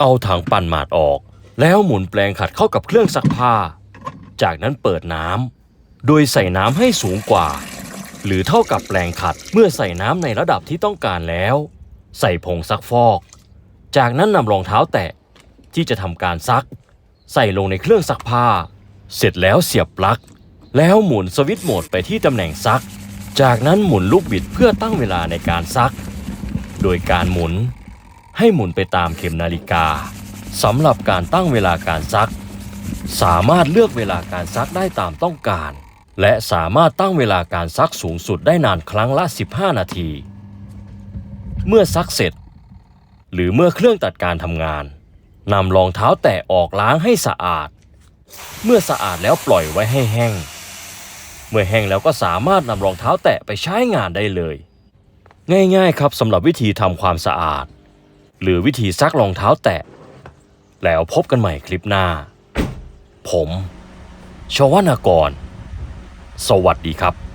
เอาถังปั่นหมาดออก แล้วหมุนแปลงขัดเข้ากับเครื่องซักผ้า จากนั้นเปิดน้ำโดยใส่น้ำให้สูงกว่า หรือเท่ากับแปลงขัดเมื่อใส่น้ำในระดับที่ต้องการแล้ว ใส่ผงซักฟอก จากนั้นนำรองเท้าแตะที่จะทำการซัก ใส่ลงในเครื่องซักผ้า เสร็จแล้วเสียบปลั๊ก แล้วหมุนสวิตช์โหมดไปที่ตำแหน่งซัก จากนั้นหมุนลูกบิดเพื่อตั้งเวลาในการซัก โดยการหมุน ให้หมุนไปตามเข็มนาฬิกาสำหรับการตั้งเวลาการซัก สามารถเลือกเวลาการซักได้ตามต้องการ และสามารถตั้งเวลาการซักสูงสุดได้นานครั้งละ 15 นาที เมื่อซักเสร็จ หรือเมื่อเครื่องตัดการทำงานนำรองเท้าแตะออกล้างให้สะอาด เมื่อสะอาดแล้วปล่อยไว้ให้แห้ง เมื่อแห้งแล้วก็สามารถนำรองเท้าแตะไปใช้งานได้เลย ง่ายๆครับสำหรับวิธีทำความสะอาด หรือวิธีซักรองเท้าแตะ แล้วพบกันใหม่คลิปหน้า ผม ชวนากร สวัสดีครับ